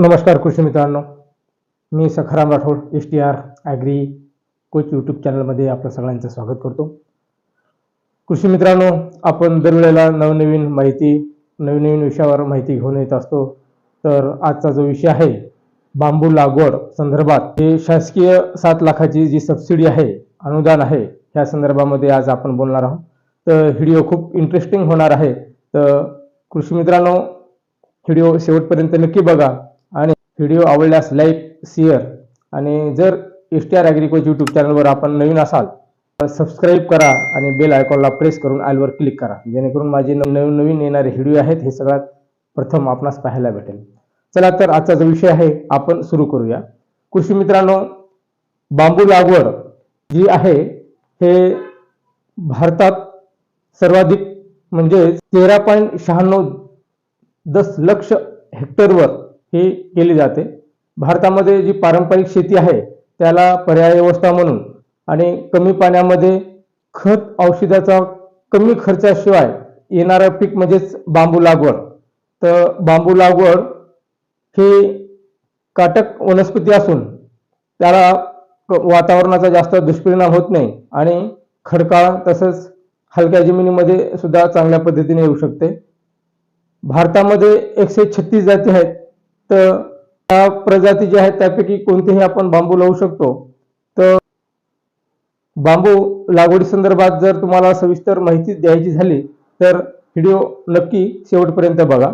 नमस्कार कृषी मित्रांनो. मी Sakharam Rathod S T R agri coach YouTube चॅनलमध्ये आपलं सगळ्यांचं स्वागत करतो. कृषी मित्रांनो आपण दरवेळेला नवनवीन माहिती नवीन नवीन विषयावर माहिती घेऊन येत असतो. तर आजचा जो विषय आहे बांबू लागवड संदर्भात हे शासकीय सात लाखाची जी सबसिडी आहे अनुदान आहे ह्या संदर्भामध्ये आज आपण बोलणार आहोत. तर व्हिडिओ खूप इंटरेस्टिंग होणार आहे. तर कृषी मित्रांनो व्हिडिओ शेवटपर्यंत नक्की बघा. व्हिडिओ आवडल्यास लाईक शेअर आणि जर S T R agri coach YouTube चॅनलवर आपण नवीन असाल तर सबस्क्राईब करा आणि बेल आयकॉनला प्रेस करून आलवर क्लिक करा. जेणेकरून माझे नवीन नवीन येणारे व्हिडिओ आहेत हे सगळ्यात प्रथम आपणास पाहायला भेटेल. चला तर आजचा जो विषय आहे आपण सुरू करूया. कृषी मित्रांनो बांबू लागवड जी आहे हे भारतात सर्वाधिक म्हणजे तेरा पॉईंट शहाण्णव दस लक्ष हेक्टरवर ही केली जाते. भारतामध्ये जी पारंपरिक शेती आहे त्याला पर्याय व्यवस्था म्हणून आणि कमी पाण्यामध्ये खत औषधाचा कमी खर्चाशिवाय येणारं पीक म्हणजेच बांबू लागवड. तर बांबू लागवड ही काटक वनस्पती असून त्याला वातावरणाचा जास्त दुष्परिणाम होत नाही आणि खडकाळ तसंच हलक्या जमिनीमध्ये सुद्धा चांगल्या पद्धतीने येऊ शकते. भारतामध्ये एकशे छत्तीस जाती आहेत. तर त्या प्रजाती ज्या आहेत त्यापैकी कोणतेही आपण बांबू लावू शकतो. तर बांबू लागवडी संदर्भात जर तुम्हाला सविस्तर माहिती द्यायची झाली तर व्हिडिओ नक्की शेवटपर्यंत बघा.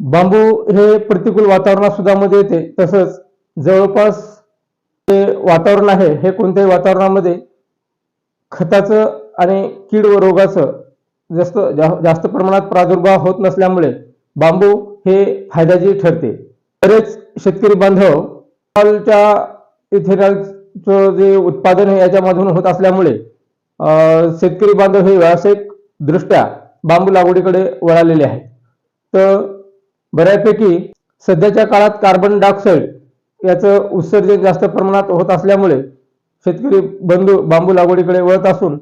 बांबू हे प्रतिकूल वातावरणात सुद्धा मध्ये येते. तसंच जवळपास जे वातावरण आहे हे कोणत्याही वातावरणामध्ये खताचं आणि कीड व रोगाचं जास्त जा- जास्त प्रमाणात प्रादुर्भाव होत नसल्यामुळे बांबू हे फायद्याचे ठरते. बरेच शेतकरी बांधव इथेनॉलच्या इथेनॉलचं जे उत्पादन आहे याच्यामधून होत असल्यामुळे शेतकरी बांधव हे व्यावसायिक दृष्ट्या बांबू लागवडीकडे वळालेले आहेत. तर बऱ्यापैकी सध्याच्या काळात कार्बन डायऑक्साईड याचं उत्सर्जन जास्त प्रमाणात होत असल्यामुळे शेतकरी बंधू बांबू लागवडीकडे वळत असून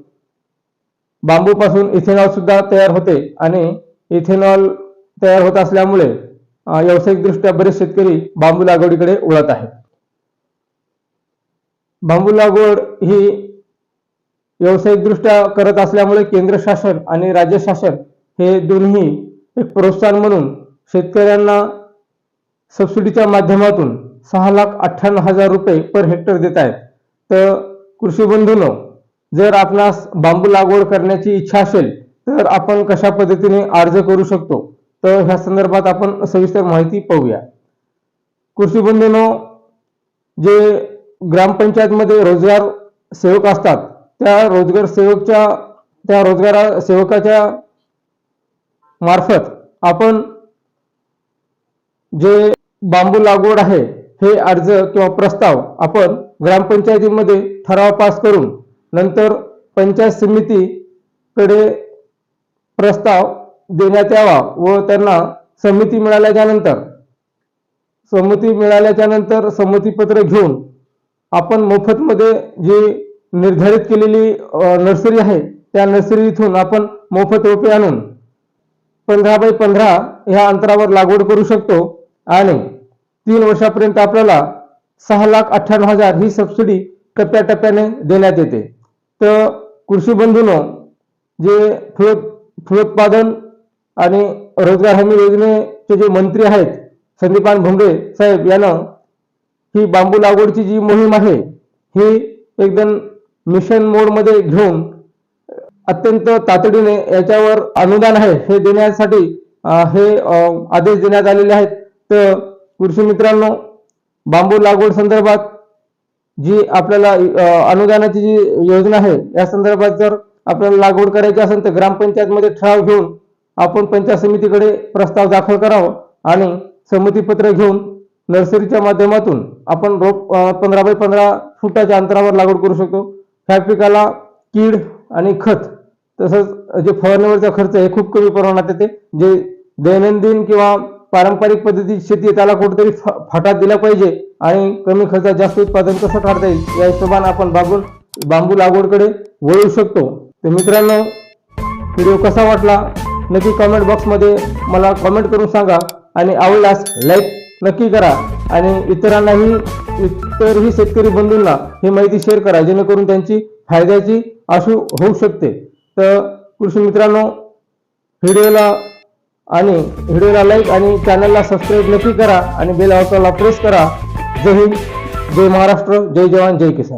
बांबूपासून इथेनॉल सुद्धा तयार होते आणि इथेनॉल तयार होत असल्यामुळे व्यावसायिकदृष्ट्या बरेच शेतकरी बांबू लागवडीकडे वळत आहेत. बांबू लागवड ही व्यावसायिकदृष्ट्या करत असल्यामुळे केंद्र शासन आणि राज्य शासन हे दोन्ही एक प्रोत्साहन म्हणून शेतकऱ्यांना सबसिडीच्या माध्यमातून सहा लाख अठ्ठ्याण्णव हजार रुपये पर हेक्टर देत आहेत. तर कृषी बंधूनो जर आपणास बांबू लागवड करण्याची इच्छा असेल तर आपण कशा पद्धतीने अर्ज करू शकतो? तर ह्या संदर्भात आपण सविस्तर माहिती पाहूया. कृषी बंधूंनो जे ग्रामपंचायतमध्ये रोजगार सेवक असतात त्या रोजगार सेवकच्या त्या रोजगार सेवकाच्या मार्फत आपण जे बांबू लागवड आहे हे अर्ज किंवा प्रस्ताव आपण ग्रामपंचायतीमध्ये ठराव पास करून नंतर पंचायत समितीकडे प्रस्ताव देण्यात यावा व त्यांना संमती मिळाल्याच्या नंतर संमती मिळाल्याच्या नंतर संमतीपत्र घेऊन आपण मोफतमध्ये जी निर्धारित केलेली नर्सरी आहे त्या नर्सरी इथून आपण मोफत रोपे आणून पंधरा बाय पंधरा ह्या अंतरावर लागवड करू शकतो आणि तीन वर्षापर्यंत आपल्याला सहा लाख अठ्ठ्याण्णव हजार ही सबसिडी टप्प्याटप्प्याने देण्यात येते. तर कृषी बंधून जे फळ फलोत्पादन आणि रोजगार हमी योजनेचे जे मंत्री आहेत संदीपान भुमरे साहेब यानं ही बांबू लागवडची जी मोहीम आहे ही एकदम मिशन मोडमध्ये घेऊन अत्यंत तातडीने याच्यावर अनुदान आहे हे देण्यासाठी हे आदेश देण्यात आलेले आहेत. तर कृषी मित्रांनो बांबू लागवड संदर्भात जी आपल्याला अनुदानाची जी योजना आहे या संदर्भात जर आपल्याला लागवड करायची असेल तर ग्रामपंचायतमध्ये ठराव घेऊन आपण पंचायत समितीकडे प्रस्ताव दाखल करावा आणि संमतीपत्र घेऊन नर्सरीच्या माध्यमातून आपण रोप पंधरा बाय पंधरा फुटाच्या अंतरावर लागवड करू शकतो. ह्या पिकाला कीड आणि खत तसंच जे फवारणीवरचा खर्च हे खूप कमी प्रमाणात येते. जे दैनंदिन किंवा पारंपरिक पद्धतीची शेती आहे त्याला कुठेतरी फ- फाटा दिला पाहिजे आणि कमी खर्चात जास्त उत्पादन कसं काढता येईल या हिशोबाने आपण बांबू बांबू लागवडकडे वळू शकतो. तर मित्रांनो व्हिडिओ कसा वाटला? नक्की कमेंट बॉक्समध्ये मला कमेंट करून सांगा. आणि आवडल्यास लाईक नक्की करा. आणि इतरांनाही इतरही शेतकरी बंधूंना ही माहिती शेअर करा जेणेकरून त्यांची फायद्याची अशू होऊ शकते. तर कृषी मित्रांनो व्हिडिओला आणि व्हिडिओला लाईक आणि चॅनलला सबस्क्राईब नक्की करा आणि बेल आयकॉनला प्रेस करा. जय हिंद जय महाराष्ट्र जय जवान जय किसान.